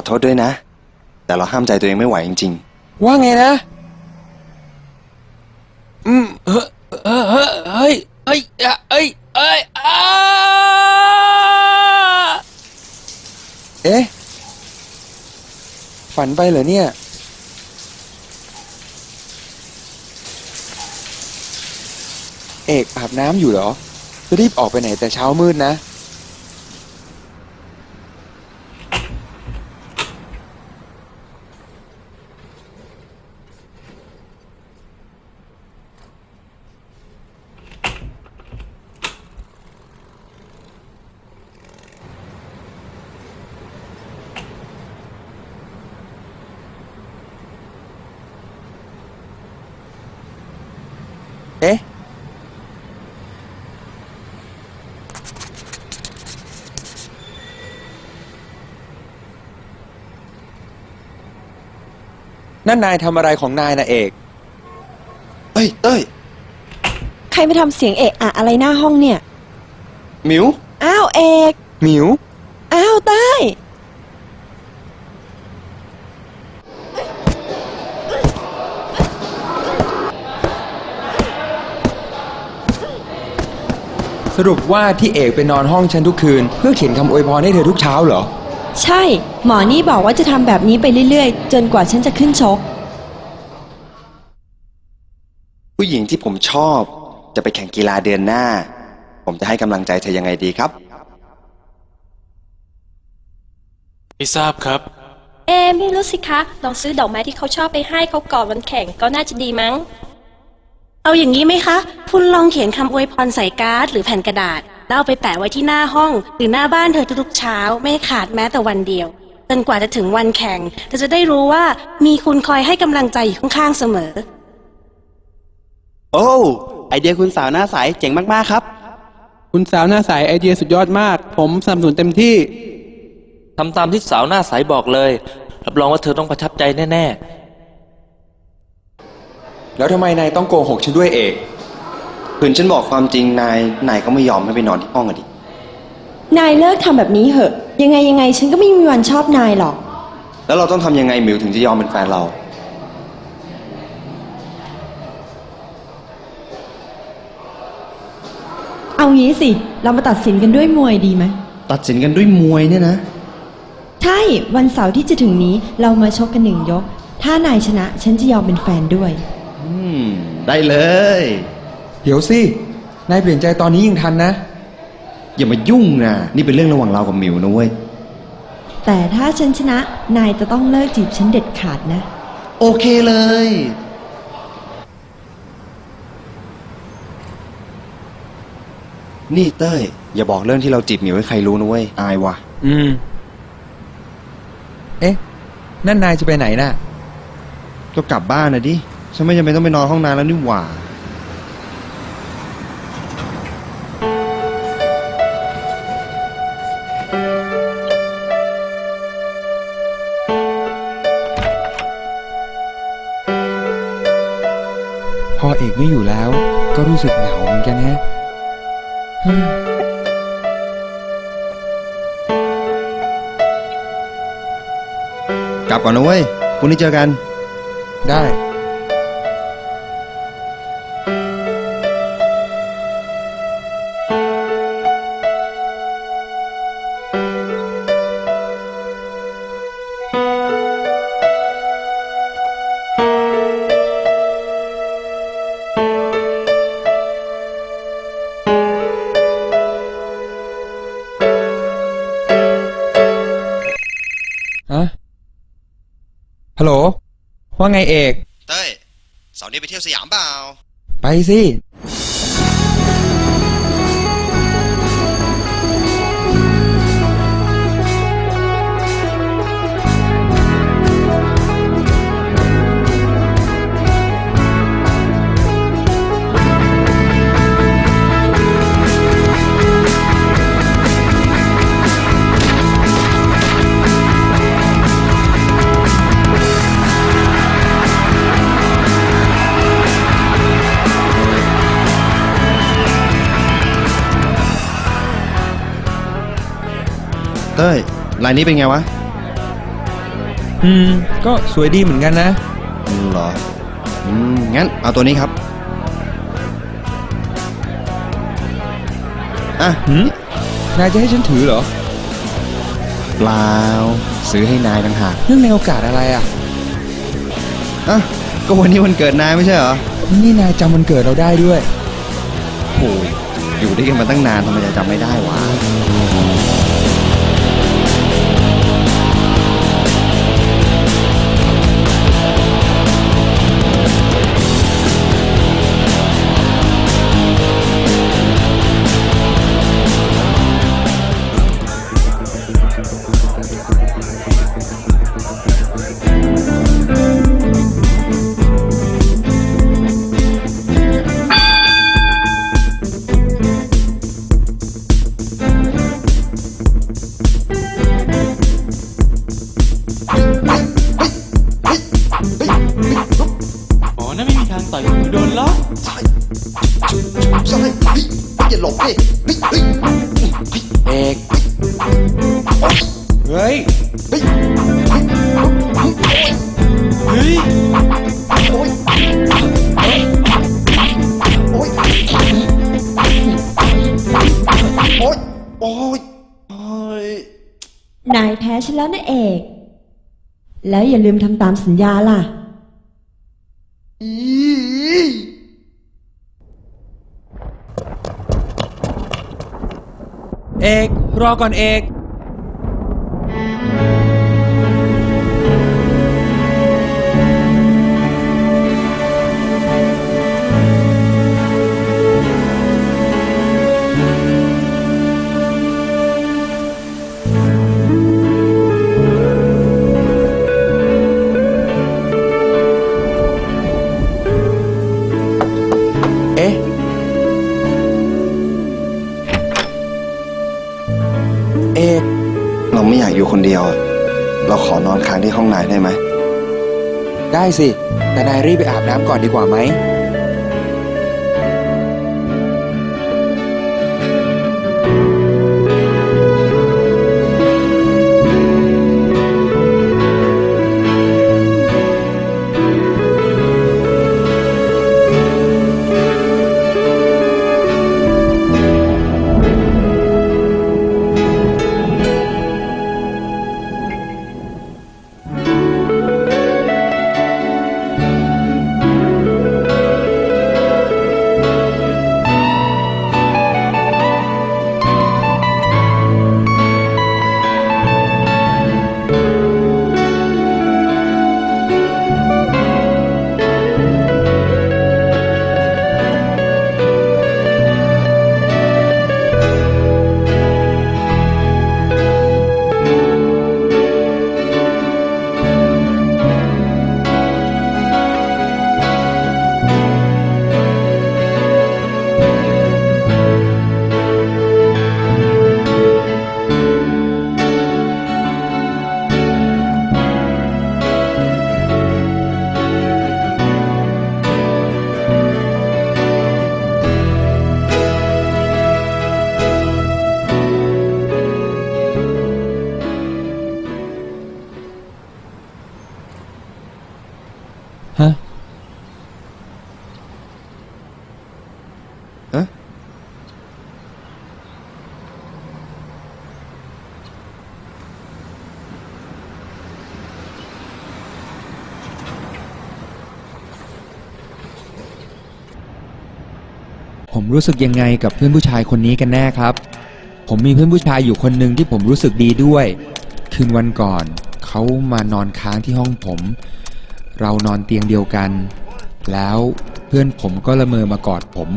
ขอโทษด้วยนะ แต่เราห้ามใจตัวเองไม่ไหวจริง ว่าไงนะ อืม เฮ้ยเฮ้ยเฮ้ยเฮ้ยเฮ้ยอะเฮ้ยเฮ้ยอ้าๆ เอ๊ะ ฝันไปเหรอเนี่ย เอกอาบน้ำอยู่เหรอจะรีบออกไปไหนแต่เช้ามืดนะ เอ๊ะ นั่นนายทำอะไรของนายนะเอก เอ้ยเต้ยใครไปทำเสียงเอะอะอะไรหน้าห้องเนี่ย หมิว อ้าวเอก หมิว อ้าวใต้ สรุปว่าที่เอกไปนอนห้องฉันทุกคืน เพื่อเขียนคำอวยพรให้เธอทุกเช้าเหรอ ใช่ หมอนี่บอกว่าจะทำแบบนี้ไปเรื่อยๆ จนกว่าฉันจะขึ้นชก ผู้หญิงที่ผมชอบ จะไปแข่งกีฬาเดือนหน้า ผมจะให้กำลังใจเธอยังไงดีครับ ไม่ทราบครับ เอมไม่รู้สิคะ ลองซื้อดอกไม้ที่เขาชอบไปให้เขาก่อนวันแข่งก็น่าจะดีมั้ง เอาอย่างนี้ไหมคะ คุณลองเขียนคำอวยพรใส่การ์ดหรือแผ่นกระดาษ แล้วเอาไปแปะไว้ที่หน้าห้อง หรือหน้าบ้านเธอทุกๆเช้า ไม่ให้ขาดแม้แต่วันเดียวจนกว่าจะถึงวันแข่งเธอจะได้รู้ว่ามีคุณคอยให้กำลังใจอยู่ข้างๆเสมอ โอ้ไอเดียคุณสาวหน้าใสเจ๋งมากๆครับ คุณสาวหน้าใสไอเดียสุดยอดมาก ผมสนับสนุนเต็มที่ ทำตามที่สาวหน้าใสบอกเลย รับรองว่าเธอต้องประทับใจแน่ แล้วทำไมนายต้องโกหกฉันด้วยเอกคืนฉันบอกความจริงนาย นายก็ไม่ยอมให้ไปนอนที่ห้องอะดิ นายเลิกทำแบบนี้เหอะ ยังไงยังไงฉันก็ไม่มีวันชอบนายหรอก แล้วเราต้องทำยังไงหมิวถึงจะยอมเป็นแฟนเรา เอางี้สิ เรามาตัดสินกันด้วยมวยดีไหม ตัดสินกันด้วยมวยเนี่ยนะ ใช่ วันเสาร์ที่จะถึงนี้เรามาชกกันหนึ่งยก ถ้านายชนะฉันจะยอมเป็นแฟนด้วยอืม ได้เลย เดี๋ยวสิ นายเปลี่ยนใจตอนนี้ยังทันนะ อย่ามายุ่งนะนี่เป็นเรื่องระหว่างเรากับหมิวนะเว้ย แต่ถ้าฉันชนะ นายจะต้องเลิกจีบฉันเด็ดขาดนะ โอเคเลย นี่เต้ย อย่าบอกเรื่องที่เราจีบหมิวให้ใครรู้นะเว้ย อายว่ะ อืม เอ๊ะ นั่นนายจะไปไหนน่ะ ก็กลับบ้านนะดิ ฉันไม่จำเป็นต้องไปนอนห้องน้ำแล้วนี่หว่า พอเอกไม่อยู่แล้ว ก็รู้สึกเหงาเหมือนกันนะฮึ่มกลับก่อนนะเว้ยพรุ่งนี้เจอกัน ได้ ลโหล ว่าไงเอก เต้ยเสาร์นี้ไปเที่ยวสยามเปล่า ไปสิายนี้เป็นไงวะอืม ก็สวยดีเหมือนกันนะ อืมเหรออืมงั้นเอาตัวนี้ครับอะหืม นายจะให้ฉันถือเหรอ เปล่า ซื้อให้นายต่างหากเรื่องในโอกาสอะไรอะ อะก็วันนี้วันเกิดนายไม่ใช่เหรอนี่นายจำวันเกิดเราได้ด้วย โอ้ยอยู่ด้วยกันมาตั้งนานทำไมจะจำไม่ได้วะ เฮ้ยเฮ้ยเอกเฮ้ยเฮ้ยเฮ้ยโอ้ยโอ้ยโอ้ยโอ้ยโอ้ยนายแพ้ฉันแล้วนะเอก แล้วอย่าลืมทำตามสัญญาล่ะ อี อก รอก่อนเอก ได้สิ แต่นายรีบไปอาบน้ำก่อนดีกว่าไหม ฮะเอ๊ะผมรู้สึกยังไงกับเพื่อนผู้ชายคนนี้กันแน่ครับ ผมมีเพื่อนผู้ชายอยู่คนหนึ่งที่ผมรู้สึกดีด้วย คืนวันก่อน เขามานอนค้างที่ห้องผม เรานอนเตียงเดียวกัน แล้วเพื่อนผมก็ละเมอมากอดผม